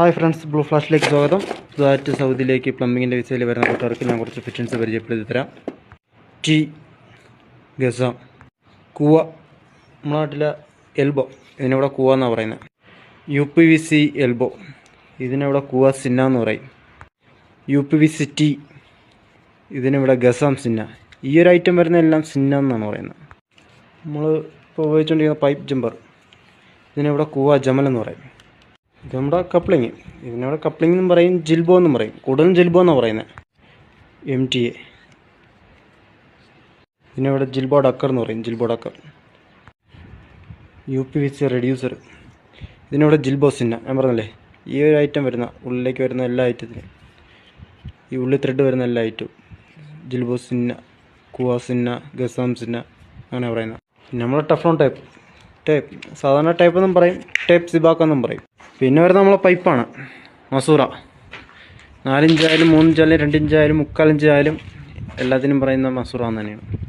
Hi friends blue ഫ്ലാഷിലേക്ക് സ്വാഗതം. സുധാറ്റ് സൗദിയിലേക്ക് പ്ലംബിങ്ങിന്റെ വിസയിൽ വരുന്ന കൂട്ടുകാർക്ക് ഞാൻ കുറച്ച് ഫിറ്റിൻസ് പരിചയപ്പെടുത്തി തരാം. ടി ഗസ കൂവ. നമ്മുടെ നാട്ടിലെ എൽബോ ഇതിനിവിടെ കൂവ എന്നാണ് പറയുന്നത്. U P V C elbow ഇതിനിവിടെ കൂവ സിന്ന എന്ന് പറയും. U P V C T ഇതിനിവിടെ ഗസാം സിന്ന. ഈ ഒരു ഐറ്റം വരുന്ന എല്ലാം സിന്ന എന്നാണ് പറയുന്നത്. നമ്മൾ ഇപ്പോൾ ഉപയോഗിച്ചുകൊണ്ടിരിക്കുന്ന പൈപ്പ് ജമ്പർ ഇതിനിവിടെ കൂവ ജമൽ എന്ന് പറയും. ഇത് നമ്മുടെ കപ്ലിങ് ഇതിനവിടെ കപ്ലിംഗ് എന്നും പറയും ജിൽബോ എന്നും പറയും. കൂടുതലും ജിൽബോ എന്നാണ് പറയുന്നത് എം ടി എ ഇതിനവിടെ ജിൽബോ ഡക്കർ എന്ന് പറയും ജിൽബോ decker. U P V C reducer ഇതിനവിടെ ജിൽബോ സിന്ന. ഞാൻ പറഞ്ഞല്ലേ ഈ ഒരു ഐറ്റം വരുന്ന ഉള്ളിലേക്ക് വരുന്ന എല്ലാ ഐറ്റത്തിനും ഈ ഉള്ളി ത്രെഡ് വരുന്ന എല്ലാ ഐറ്റവും ജിൽബോ സിന്ന കുവാ സിന്ന ഗസാം സിന്ന അങ്ങനെ പറയുന്നത് നമ്മളെ ടഫ്ലോൺ ടൈപ്പ് ടേപ്പ് സാധാരണ ടൈപ്പ് എന്നും പറയും ടേപ്പ് സിബാക്ക് എന്നും പറയും. പിന്നെ വരുന്നത് നമ്മളെ പൈപ്പാണ്. മസൂറ. നാലിഞ്ചായാലും മൂന്നിഞ്ചായാലും രണ്ടിഞ്ചായാലും മുക്കാലിഞ്ചായാലും എല്ലാത്തിനും പറയുന്ന മസൂറ തന്നെയാണ്.